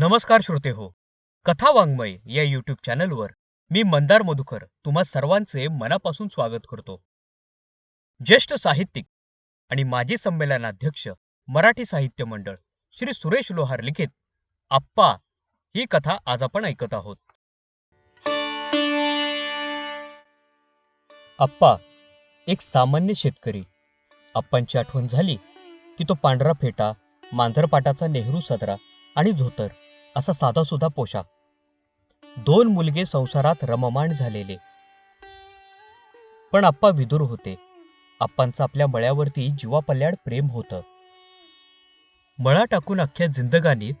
नमस्कार श्रोते हो. कथा वाङ्मय या यूट्यूब चॅनलवर मी मंदार मधुकर तुम्हा सर्वांचे मनापासून स्वागत करतो. ज्येष्ठ साहित्यिक आणि माजी संमेलनाध्यक्ष मराठी साहित्य मंडळ श्री सुरेश लोहार लिखित आप्पा ही कथा आज आपण ऐकत आहोत. आप्पा एक सामान्य शेतकरी. आप्पांची आठवण झाली की तो पांढरा फेटा मांजरपाटाचा नेहरू सदरा आणि धोतर असा साधासुधा पोशाख. दोन मुलगे संसारात रममाण झालेले. पण आप्पा विदूर होते. आप्पांचं आपल्या मळ्यावरती जीवापल्याड प्रेम होतं. मळा टाकून अख्ख्या जिंदगानीत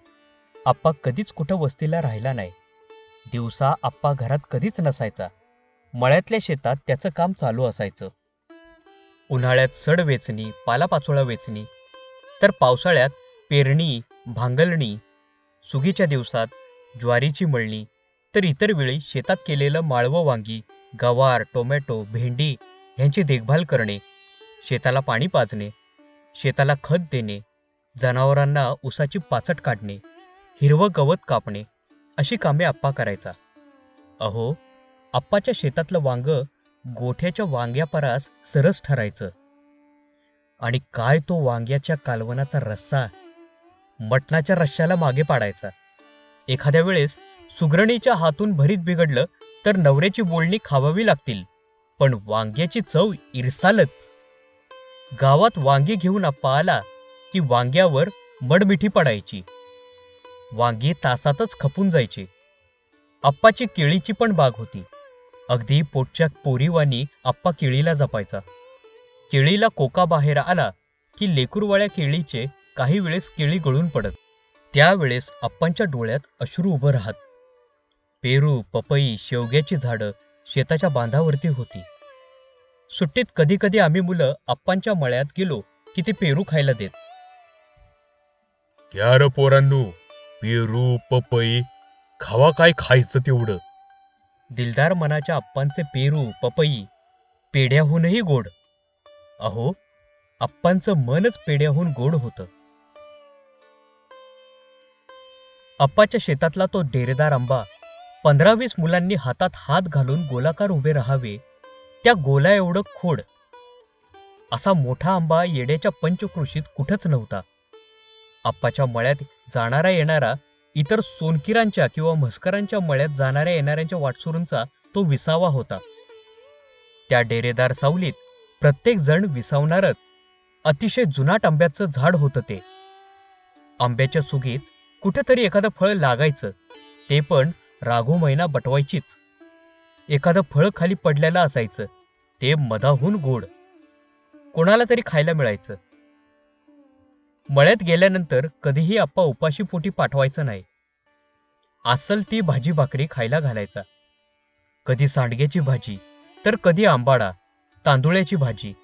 आप्पा कधीच कुठं वस्तीला राहिला नाही. दिवसा आप्पा घरात कधीच नसायचा. मळ्यातल्या शेतात त्याचं काम चालू असायचं. उन्हाळ्यात सड वेचणी पालापाचोळा वेचणी तर पावसाळ्यात पेरणी भांगलणी सुगीच्या दिवसात ज्वारीची मळणी तर इतर वेळी शेतात केलेलं माळवं वांगी गवार टोमॅटो भेंडी ह्यांची देखभाल करणे शेताला पाणी पाजणे शेताला खत देणे जनावरांना ऊसाची पाचट काढणे हिरवं गवत कापणे अशी कामे आप्पा करायचा. अहो आप्पाच्या शेतातलं वांग गोठ्याच्या वांग्यापरास सरस ठरायचं. आणि काय तो वांग्याच्या कालवनाचा रस्सा मटणाच्या रश्श्याला मागे पाडायचा. एखाद्या वेळेस सुगरणीच्या हातून भरीत बिघडलं तर नवऱ्याची बोलणी खावावी लागतील पण वांग्याची चव इरसालच. गावात वांगी घेऊन आप्पा आला की वांग्यावर मडमिठी पडायची. वांगी तासातच खपून जायची. आप्पाची केळीची पण बाग होती. अगदी पोटच्या पोरीवानी आप्पा केळीला जपायचा. केळीला कोका बाहेर आला की लेकूरवाळ्या केळीचे काही वेळेस केळी गळून पडत. त्यावेळेस आप्पांच्या डोळ्यात अश्रू उभं राहत. पेरू पपई शेवग्याची झाडं शेताच्या बांधावरती होती. सुट्टीत कधी कधी आम्ही मुलं आप्पांच्या मळ्यात गेलो की ते पेरू खायला देत. क्या र पोरांनो पेरू पपई खावा काय खायचं तेवढं? दिलदार मनाच्या आप्पांचे पेरू पपई पेढ्याहूनही गोड. अहो आप्पांचं मनच पेढ्याहून गोड होतं. अप्पाच्या शेतातला तो डेरेदार आंबा पंधरा वीस मुलांनी हातात हात घालून गोलाकार उभे राहावे त्या गोला एवढं खोड. असा मोठा आंबा येड्याच्या पंचकृषीत कुठंच नव्हता. आप्पाच्या मळ्यात जाणारा येणारा इतर सोनकिरांच्या किंवा म्हस्करांच्या मळ्यात जाणाऱ्या येणाऱ्यांच्या वाटसुरूंचा तो विसावा होता. त्या डेरेदार सावलीत प्रत्येक जण विसावणारच अतिशय जुनाट आंब्याचं झाड होतं ते. आंब्याच्या सुगीत कुठेतरी एखादं फळ लागायचं. ते पण राघो महिना बटवायचीच. एखादं फळ खाली पडलेलं असायचं. ते मधाहून गोड. कोणाला तरी खायला मिळायचं. मळ्यात गेल्यानंतर कधीही आप्पा उपाशी पोटी पाठवायचं नाही. असल ती भाजी भाकरी खायला घालायचा. कधी सांडग्याची भाजी तर कधी आंबाडा तांदुळ्याची भाजी.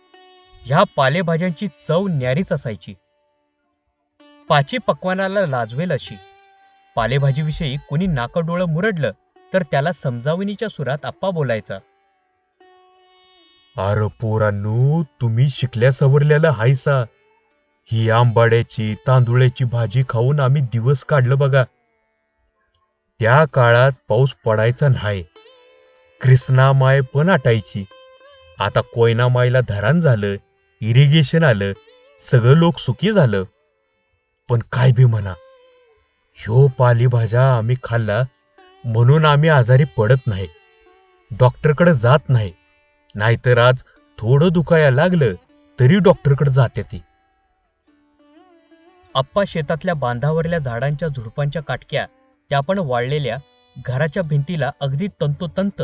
ह्या पालेभाज्यांची चव न्यारीच असायची. पाची पक्वानाला लाजवेल अशी. पालेभाजीविषयी कुणी नाकडोळं मुरडलं तर त्याला समजावणीच्या सुरात आप्पा बोलायचा. अरे पोरांनो तुम्ही शिकल्या सवरल्याला हायसा. ही आंबाड्याची तांदुळ्याची भाजी खाऊन आम्ही दिवस काढलं बघा. त्या काळात पाऊस पडायचा नाही कृष्णा माय पण आटायची. आता कोयना मायला धरण झालं इरिगेशन आलं सगळं लोक सुखी झालं. पण काय बी म्हणा. ह्यो पालेभाज्या आम्ही खाल्ला म्हणून आम्ही आजारी पडत नाही. डॉक्टरकडे जात नाही. नाहीतर आज थोडं दुखाया लागलं तरी डॉक्टरकडे जाते ती. आप्पा शेतातल्या बांधावरल्या झाडांच्या झुडपांच्या काटक्या त्या पण वाळलेल्या घराच्या भिंतीला अगदी तंतोतंत.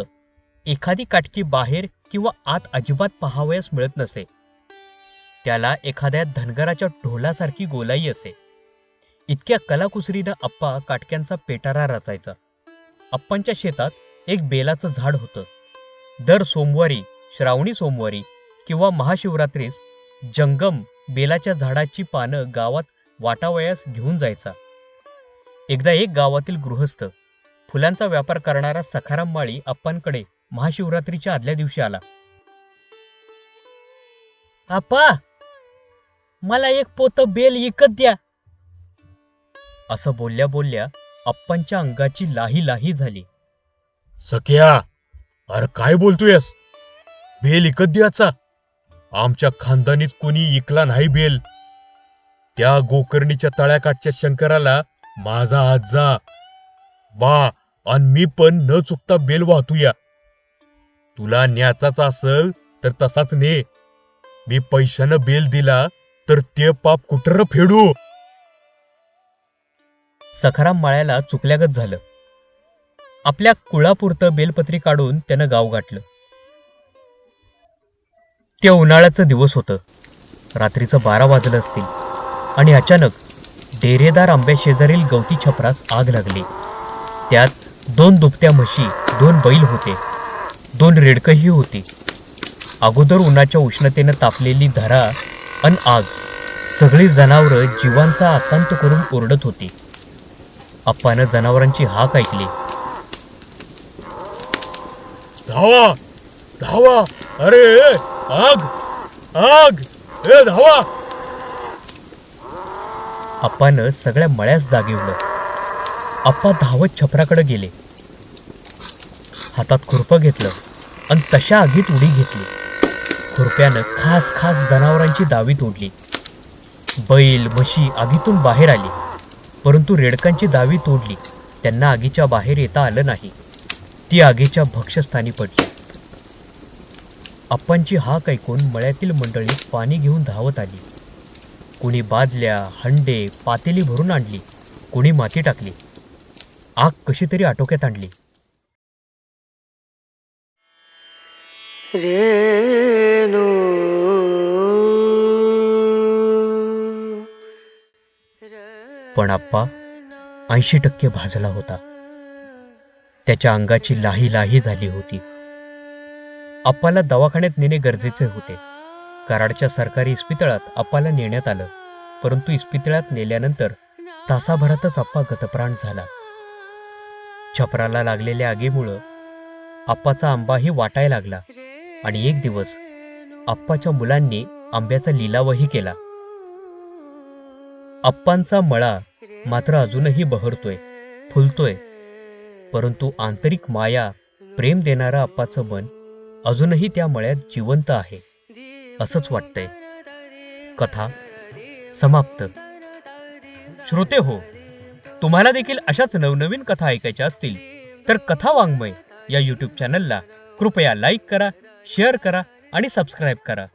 एखादी काटकी बाहेर किंवा आत अजिबात पहावयास मिळत नसे. त्याला एखाद्या धनगराच्या ढोलासारखी गोलाई असे. इतक्या कलाकुसरीनं आप्पा काटक्यांचा पेटारा रचायचा. आप्पांच्या शेतात एक बेलाचं झाड होतं. दर सोमवारी श्रावणी सोमवारी किंवा महाशिवरात्रीस जंगम बेलाच्या झाडाची पानं गावात वाटावयास घेऊन जायचा. एकदा एक गावातील गृहस्थ फुलांचा व्यापार करणारा सखाराम माळी अप्पांकडे महाशिवरात्रीच्या आदल्या दिवशी आला. आप्पा मला एक पोत बेल इकत द्या. असं बोलल्या बोलल्या अप्पांच्या अंगाची लाही लाही झाली. सख्या अरे काय बोलतोयस? बेल इकत द्याचा आमच्या खानदानीत कोणी इकला नाही बेल. त्या गोकर्णीच्या तळ्याकाठच्या शंकराला माझा आजा वा आणि मी पण न चुकता बेल वाहतूया तुला न्याचाच असल तर तसाच ने. मी पैशानं बेल दिला तर ते पाप कुठं फेडू? सखाराम माळ्याला चुकल्यागत झालं. आपल्या कुळापुरतं बेलपत्री काढून त्यानं गाव गाठलं. ते उन्हाळ्याचं दिवस होतं. रात्रीचं बारा वाजलं असतील. आणि अचानक डेरेदार आंब्याशेजारील गवती छपरास आग लागली. त्यात दोन दुभत्या म्हशी दोन बैल होते. दोन रेडकंही होती. अगोदर उन्हाच्या उष्णतेनं तापलेली धरा अन आग सगळी जनावरं जीवांचा आकांत करून ओरडत होती. अप्पानं जनावरांची हाक ऐकली. धावा धावा. अरे आग आग. ए धावा. अप्पानं सगळ्या मळ्यास जागिवलं अप्पा धावत छपराकडे गेले. हातात खुरपं घेतलं आणि तशा आगीत उडी घेतली. खुरप्यानं खास खास जनावरांची दावी तोडली. बैल म्हशी आगीतून बाहेर आली. परंतु रेडकांची दावी तोडली. त्यांना आगीच्या बाहेर येता आलं नाही. ती आगीच्या भक्षस्थानी पडली. अप्पांची हाक ऐकून मळ्यातील मंडळी पाणी घेऊन धावत आली. कुणी बादल्या हंडे पातेली भरून आणली. कुणी माती टाकली. आग कशी तरी आटोक्यात आणली. पण आप्पा ऐंशी टक्के भाजला होता. त्याच्या अंगाची लाही लाही झाली होती. आप्पाला दवाखान्यात नेणे गरजेचे होते. कराडच्या सरकारी इस्पितळात आप्पाला नेण्यात आलं. परंतु इस्पितळात नेल्यानंतर तासाभरातच आप्पा गतप्राण झाला. छपराला लागलेल्या आगीमुळं आप्पाचा आंबाही वाटायला लागला आणि एक दिवस आप्पाच्या मुलांनी आंब्याचा लिलावही केला. अप्पांचा मळा मात्र अजूनही बहरतोय फुलतोय. परंतु आंतरिक माया प्रेम देणारा अप्पाचं मन अजूनही त्या मळ्यात जिवंत आहे असंच वाटतंय. कथा समाप्त. श्रोते हो तुम्हाला देखील अशाच नवनवीन कथा ऐकायच्या असतील तर कथा वाङ्मय या यूट्यूब चॅनलला कृपया लाईक करा शेअर करा आणि सबस्क्राईब करा.